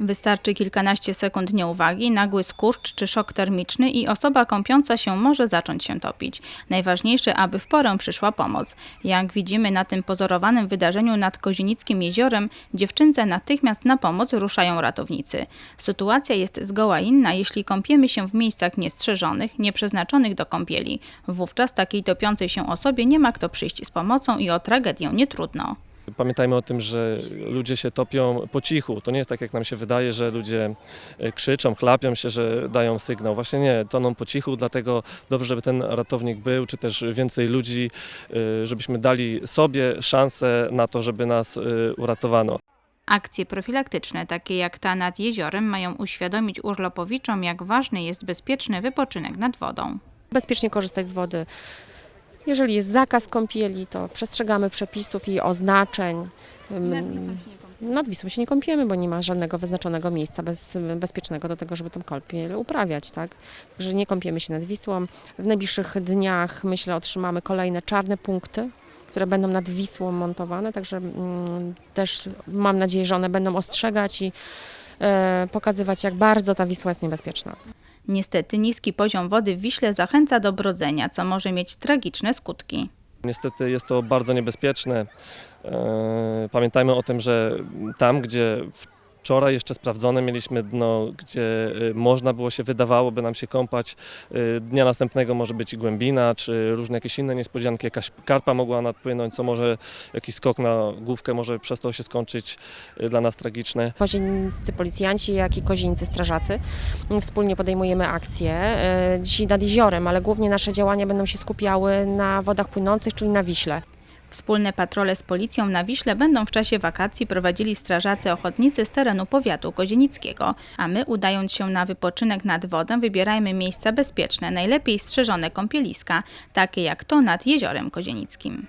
Wystarczy kilkanaście sekund nieuwagi, nagły skurcz czy szok termiczny i osoba kąpiąca się może zacząć się topić. Najważniejsze, aby w porę przyszła pomoc. Jak widzimy na tym pozorowanym wydarzeniu nad Kozienickim jeziorem, dziewczynce natychmiast na pomoc ruszają ratownicy. Sytuacja jest zgoła inna, jeśli kąpiemy się w miejscach niestrzeżonych, nieprzeznaczonych do kąpieli. Wówczas takiej topiącej się osobie nie ma kto przyjść z pomocą i o tragedię nie trudno. Pamiętajmy o tym, że ludzie się topią po cichu. To nie jest tak, jak nam się wydaje, że ludzie e, krzyczą, chlapią się, że dają sygnał. Właśnie nie, toną po cichu, dlatego dobrze, żeby ten ratownik był, czy też więcej ludzi, e, żebyśmy dali sobie szansę na to, żeby nas e, uratowano. Akcje profilaktyczne, takie jak ta nad jeziorem, mają uświadomić urlopowiczom, jak ważny jest bezpieczny wypoczynek nad wodą. bezpiecznie korzystać z wody. Jeżeli jest zakaz kąpieli, to przestrzegamy przepisów i oznaczeń. Nad Wisłą się nie kąpiemy, bo nie ma żadnego wyznaczonego miejsca bez, bezpiecznego do tego, żeby tą kąpiel uprawiać. Tak? Także nie kąpiemy się nad Wisłą. W najbliższych dniach, myślę, otrzymamy kolejne czarne punkty, które będą nad Wisłą montowane, także mm, też mam nadzieję, że one będą ostrzegać i e, pokazywać, jak bardzo ta Wisła jest niebezpieczna. Niestety niski poziom wody w Wiśle zachęca do brodzenia, co może mieć tragiczne skutki. Niestety jest to bardzo niebezpieczne. E, Pamiętajmy o tym, że tam, gdzie wczoraj jeszcze sprawdzone mieliśmy dno, gdzie e, można było się, wydawałoby nam się kąpać, e, dnia następnego może być i głębina, czy różne jakieś inne niespodzianki, jakaś karpa mogła nadpłynąć, co może jakiś skok na główkę może przez to się skończyć e, dla nas tragiczne. Kozieniccy policjanci, jak i kozieniccy strażacy. Wspólnie podejmujemy akcje dzisiaj nad jeziorem, ale głównie nasze działania będą się skupiały na wodach płynących, czyli na Wiśle. Wspólne patrole z policją na Wiśle będą w czasie wakacji prowadzili strażacy ochotnicy z terenu powiatu kozienickiego, a my udając się na wypoczynek nad wodą wybierajmy miejsca bezpieczne, najlepiej strzeżone kąpieliska, takie jak to nad jeziorem kozienickim.